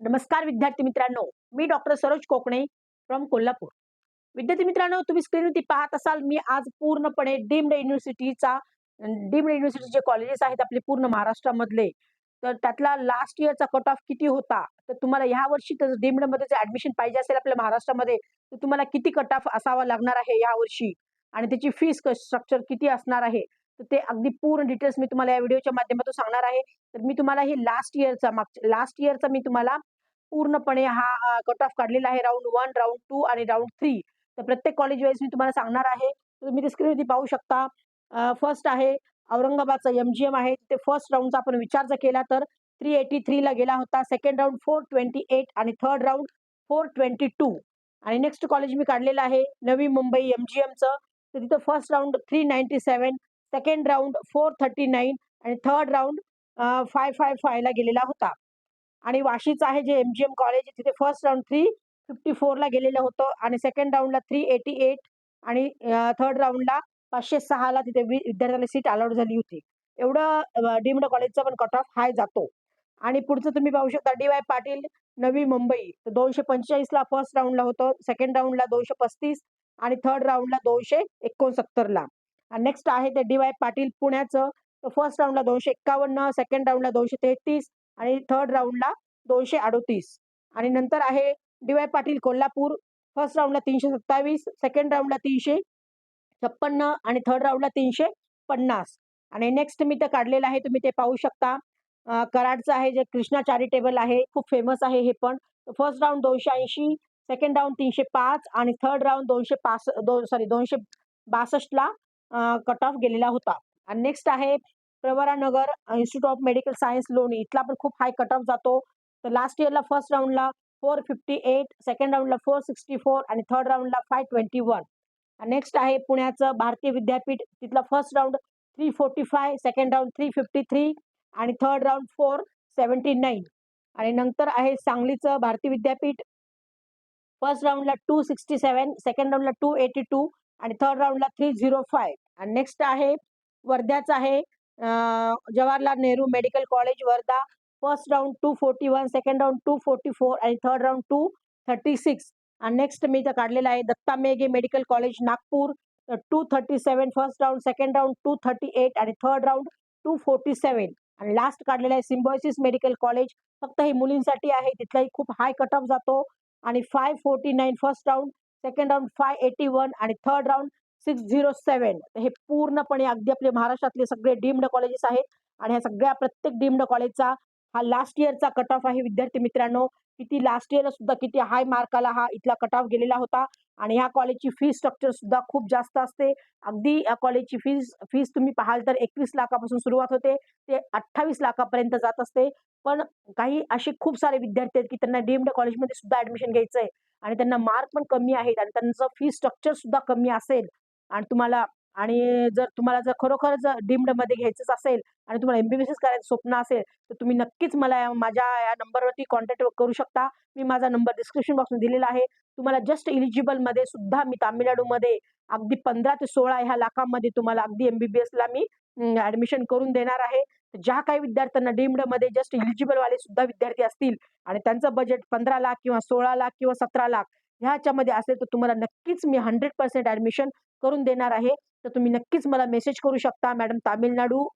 नमस्कार विद्यार्थी मित्रांनो मी डॉक्टर सरोज कोकणे फ्रॉम कोल्हापूर. विद्यार्थी मित्रांनो तुम्ही स्क्रीनवरती पाहत असाल मी आज पूर्णपणे डीम्ड युनिव्हर्सिटीचा डीम्ड युनिव्हर्सिटीचे कॉलेजेस आहेत आपले पूर्ण महाराष्ट्रामधले. तर त्यातला लास्ट इयरचा कट ऑफ किती होता? तर तुम्हाला ह्या वर्षी तर डीम्डमध्ये जर ऍडमिशन पाहिजे असेल आपल्या महाराष्ट्रामध्ये तर तुम्हाला किती कट ऑफ असावा लागणार आहे या वर्षी? आणि त्याची फीस स्ट्रक्चर किती असणार आहे? तर ते अगदी पूर्ण डिटेल्स मी तुम्हाला या व्हिडिओच्या माध्यमातून सांगणार आहे. तर मी तुम्हाला हे लास्ट इयरचा मागच्या लास्ट इयरचा मी तुम्हाला पूर्णपणे हा कट ऑफ काढलेला आहे. राऊंड वन राऊंड टू आणि राऊंड थ्री तर प्रत्येक कॉलेज वाईज मी तुम्हाला सांगणार आहे. तुम्ही ते स्क्रीनवरती पाहू शकता. फर्स्ट आहे औरंगाबादचा एम जी एम आहे. ते फर्स्ट राऊंडचा आपण विचार जर केला तर थ्री एटी थ्रीला गेला होता. Second round four twenty eight आणि third round four twenty two आणि नेक्स्ट कॉलेज मी काढलेलं आहे नवी मुंबई एम जी एमचं तर तिथं first round three ninety seven second round four thirty nine आणि थर्ड राऊंड फाय फाय फायला गेलेला होता. आणि वाशीचं आहे जे एम जी एम कॉलेज तिथे फर्स्ट राऊंड थ्री फिफ्टी फोरला गेलेलं होतं आणि सेकंड राऊंडला थ्री एटी एट आणि थर्ड राऊंडला पाचशे सहाला तिथे विद्यार्थ्याला सीट अलॉट झाली होती. एवढं डीम्ड कॉलेजचा पण कट ऑफ हाय जातो. आणि पुढचं तुम्ही पाहू शकता डी वाय पाटील नवी मुंबई तर दोनशे पंचेचाळीसला फर्स्ट राऊंडला होतं सेकंड राऊंडला दोनशे पस्तीस आणि थर्ड राऊंडला दोनशे एकोणसत्तरला आणि नेक्स्ट आहे ते डी वाय पाटील पुण्याचं. तर फर्स्ट राऊंडला दोनशे एक्कावन्न सेकंड राऊंडला दोनशे तेहतीस आणि थर्ड राऊंडला दोनशे अडोतीस. आणि नंतर आहे D Y Patil Kolhapur. First राऊंडला तीनशे सत्तावीस सेकंड राऊंडला तीनशे छप्पन्न आणि थर्ड राऊंडला तीनशे पन्नास. आणि नेक्स्ट मी ते काढलेलं आहे तुम्ही ते पाहू शकता. कराडचं आहे जे कृष्णा चॅरिटेबल आहे खूप फेमस आहे हे पण. फर्स्ट राऊंड दोनशे ऐंशी सेकंड राऊंड तीनशे पाच आणि थर्ड राऊंड दोनशे पास दोन सॉरी दोनशे बासष्टला कट ऑफ गेलेला होता. आणि नेक्स्ट आहे Pravaranagar institute of medical science Loni. इथला पण खूप हाय कट ऑफ जातो. तर लास्ट इयरला फर्स्ट राऊंडला फोर फिफ्टी एट सेकंड राऊंडला फोर सिक्स्टी फोर आणि थर्ड राऊंडला फाय ट्वेंटी वन नेक्स्ट आहे पुण्याचं भारतीय विद्यापीठ. तिथला first round three forty five second round three fifty three आणि third round four seventy nine आणि नंतर आहे सांगलीचं भारतीय विद्यापीठ. फर्स्ट राऊंडला टू सिक्स्टी सेवन सेकंड राऊंडला टू एटी टू आणि थर्ड राऊंडला थ्री झिरो फाय आणि नेक्स्ट आहे वर्ध्याचं आहे. Jawaharlal Nehru medical college Wardha. First round two forty one second round two forty four आणि third round two thirty six आणि next मी इथं काढलेलं आहे Datta Meghe medical college Nagpur. Two thirty seven first round second round two thirty eight आणि third round two forty seven आणि last काढलेलं आहे सिम्बॉयसिस मेडिकल कॉलेज फक्त हे मुलींसाठी आहे तिथलाही खूप हाय कट ऑफ जातो. आणि five forty nine first round second round five eighty one आणि third round six zero seven हे पूर्णपणे अगदी आपले महाराष्ट्रातले सगळे डीम्ड कॉलेजेस आहेत. आणि ह्या सगळ्या प्रत्येक डीम्ड कॉलेजचा हा लास्ट इयरचा कट ऑफ आहे. विद्यार्थी मित्रांनो किती लास्ट इयरला सुद्धा किती हाय मार्काला हा इथला कट ऑफ गेलेला होता. आणि ह्या कॉलेजची फी स्ट्रक्चर सुद्धा खूप जास्त असते. अगदी या कॉलेजची फीस फीस तुम्ही पाहाल तर एकवीस लाखापासून सुरुवात होते. ते अठ्ठावीस लाखापर्यंत जात असते. पण काही असे खूप सारे विद्यार्थी आहेत की त्यांना डीम्ड कॉलेजमध्ये सुद्धा ऍडमिशन घ्यायचं आहे आणि त्यांना मार्क पण कमी आहेत. आणि त्यांचं फी स्ट्रक्चर सुद्धा कमी असेल. आणि तुम्हाला आणि जर तुम्हाला जर खरोखर जर डीम्डमध्ये घ्यायचंच असेल आणि तुम्हाला एमबीबीएस करायचं स्वप्न असेल तर तुम्ही नक्कीच मला माझ्या या नंबरवरती कॉन्टॅक्ट करू शकता. मी माझा नंबर डिस्क्रिप्शन बॉक्समध्ये दिलेला आहे. तुम्हाला जस्ट इलिजिबलमध्ये सुद्धा मी तामिळनाडूमध्ये अगदी पंधरा ते सोळा ह्या लाखांमध्ये तुम्हाला अगदी एमबीबीएसला मी ऍडमिशन करून देणार आहे. ज्या काही विद्यार्थ्यांना डीम्डमध्ये जस्ट इलिजिबलवाले सुद्धा विद्यार्थी असतील आणि त्यांचं बजेट पंधरा लाख किंवा सोळा लाख किंवा सतरा लाख ह्याच्यामध्ये असेल तर तुम्हाला नक्कीच मी हंड्रेड पर्सेंट ऍडमिशन करून देणार आहे. तर तुम्ही नक्कीच मला मेसेज करू शकता मॅडम तामिळनाडू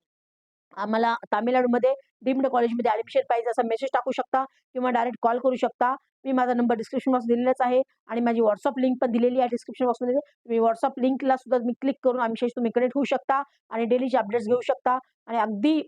आम्हाला तामिळनाडूमध्ये डीम्ड कॉलेजमध्ये ॲडमिशन पाहिजे असा मेसेज टाकू शकता किंवा डायरेक्ट कॉल करू शकता. मी माझा नंबर डिस्क्रिप्शन बॉक्स दिलेलाच आहे आणि माझी व्हॉट्सअप लिंक पण दिलेली आहे डिस्क्रिप्शन बॉक्समध्ये तुम्ही व्हॉट्सअप लिंकला सुद्धा मी क्लिक करून आमच्याशी तुम्ही कनेक्ट होऊ शकता आणि डेलीचे अपडेट्स घेऊ शकता. आणि अगदी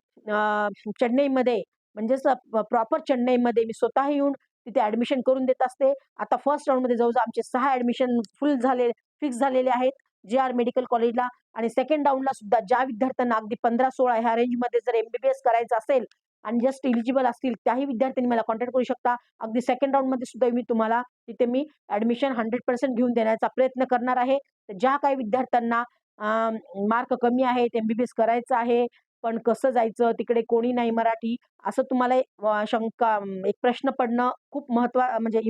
चेन्नईमध्ये म्हणजेच प्रॉपर चेन्नईमध्ये मी स्वतः येऊन तिथे ॲडमिशन करून देत असते. आता फर्स्ट राऊंडमध्ये जवळजवळ आमचे सहा ॲडमिशन फुल झाले फिक्स झालेले आहेत. जे आर मेडिकल कॉलेजला आणि सेकंड राऊंडला सुद्धा ज्या विद्यार्थ्यांना अगदी पंधरा सोळा ह्या रेंजमध्ये जर एमबीबीएस करायचं असेल आणि जस्ट इलिजिबल असतील त्याही विद्यार्थ्यांनी मला कॉन्टॅक्ट करू शकता. अगदी सेकंड राऊंडमध्ये सुद्धा मी तुम्हाला तिथे मी ऍडमिशन हंड्रेड पर्सेंट घेऊन देण्याचा प्रयत्न करणार आहे. ज्या काही विद्यार्थ्यांना मार्क कमी आहेत एमबीबीएस करायचं आहे पण कसं जायचं तिकडे कोणी नाही मराठी असं तुम्हाला शंका एक प्रश्न पडणं खूप महत्वा म्हणजे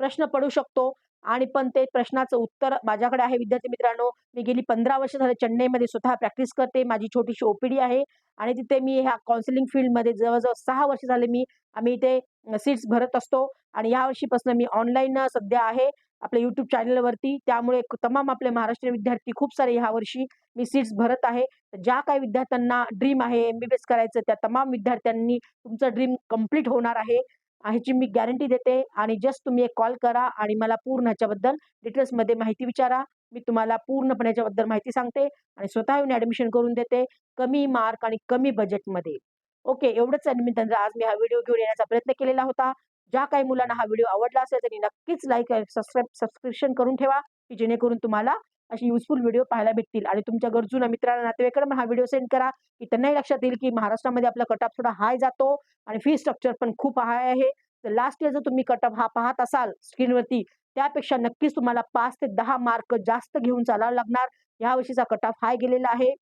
प्रश्न पडू शकतो. आणि पण ते प्रश्नाचं उत्तर माझ्याकडे आहे. विद्यार्थी मित्रांनो मी गेली पंधरा वर्ष झाले चेन्नईमध्ये स्वतः प्रॅक्टिस करते. माझी छोटीशी ओपीडी आहे. आणि तिथे मी ह्या काउन्सिलिंग फील्डमध्ये जवळजवळ सहा वर्ष झाले मी आम्ही इथे सीट्स भरत असतो. आणि या वर्षीपासून मी ऑनलाईन सध्या आहे आपल्या यूट्यूब चॅनलवरती त्यामुळे तमाम आपले महाराष्ट्रीयन विद्यार्थी खूप सारे ह्या वर्षी मी सीट्स भरत आहे. ज्या काही विद्यार्थ्यांना ड्रीम आहे एम बी बी एस करायचं त्या तमाम विद्यार्थ्यांनी तुमचं ड्रीम कंप्लीट होणार आहे. ह्याची मी गॅरंटी देते. आणि जस्ट तुम्ही एक कॉल करा आणि मला पूर्ण ह्याच्याबद्दल डिटेल्समध्ये माहिती विचारा. मी तुम्हाला पूर्णपणे याच्याबद्दल माहिती सांगते आणि स्वतः येऊन ॲडमिशन करून देते. कमी मार्क आणि कमी बजेटमध्ये ओके एवढंच आहे निमित्तानं. आज मी हा व्हिडिओ घेऊन येण्याचा प्रयत्न केलेला होता. ज्या काही मुलांना हा व्हिडिओ आवडला असेल त्यांनी नक्कीच लाईक सबस्क्राईब सबस्क्रिप्शन करून ठेवा की जेणेकरून तुम्हाला अशी युजफुल व्हिडिओ पाहायला भेटतील. आणि तुमच्या गरजूला मित्रांना नातेवाईकांना हा व्हिडिओ सेंड करा की त्यांनाही लक्षात येईल की महाराष्ट्रामध्ये आपला कटअप थोडा हाय जातो आणि फी स्ट्रक्चर पण खूप हाय आहे. तर लास्ट इयर जर तुम्ही कटअप हा पाहत असाल स्क्रीनवरती त्यापेक्षा नक्कीच तुम्हाला पाच ते दहा मार्क जास्त घेऊन चालावं लागणार. यावर्षीचा कटअप हाय गेलेला आहे.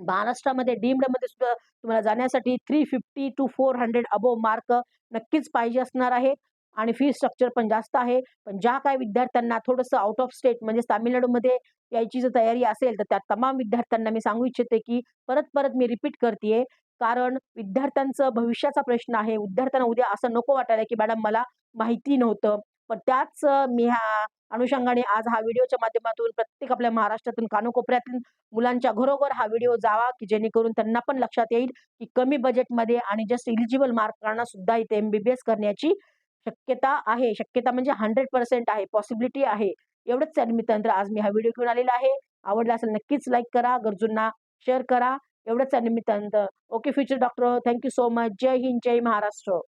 महाराष्ट्रामध्ये डीम्डमध्ये सुद्धा तुम्हाला जाण्यासाठी three fifty two four hundred above mark नक्कीच पाहिजे असणार आहे. आणि फी स्ट्रक्चर पण जास्त आहे. पण ज्या काही विद्यार्थ्यांना थोडंसं आउट ऑफ स्टेट म्हणजे तामिळनाडूमध्ये यायची जर तयारी असेल तर त्या तमाम विद्यार्थ्यांना मी सांगू इच्छिते की परत परत मी रिपीट करते कारण विद्यार्थ्यांचं भविष्याचा प्रश्न आहे. विद्यार्थ्यांना उद्या असं नको वाटायला की मॅडम मला माहिती नव्हतं. पण त्याच मी ह्या अनुषंगाने आज हा व्हिडिओच्या माध्यमातून प्रत्येक आपल्या महाराष्ट्रातून कानोकोपऱ्यातून मुलांच्या घरोघर हा व्हिडिओ जावा की जेणेकरून त्यांना पण लक्षात येईल की कमी बजेटमध्ये आणि जस्ट इलिजिबल मार्कांना सुद्धा इथे एम बी बी एस करण्याची शक्यता आहे. शक्यता म्हणजे हंड्रेड पर्सेंट आहे. पॉसिबिलिटी आहे. एवढंच त्या आज मी हा व्हिडिओ घेऊन आलेला आहे. आवडला असेल नक्कीच लाईक करा. गरजूंना शेअर करा. एवढंच त्या okay future doctor thank you so much जय हिंद जय महाराष्ट्र.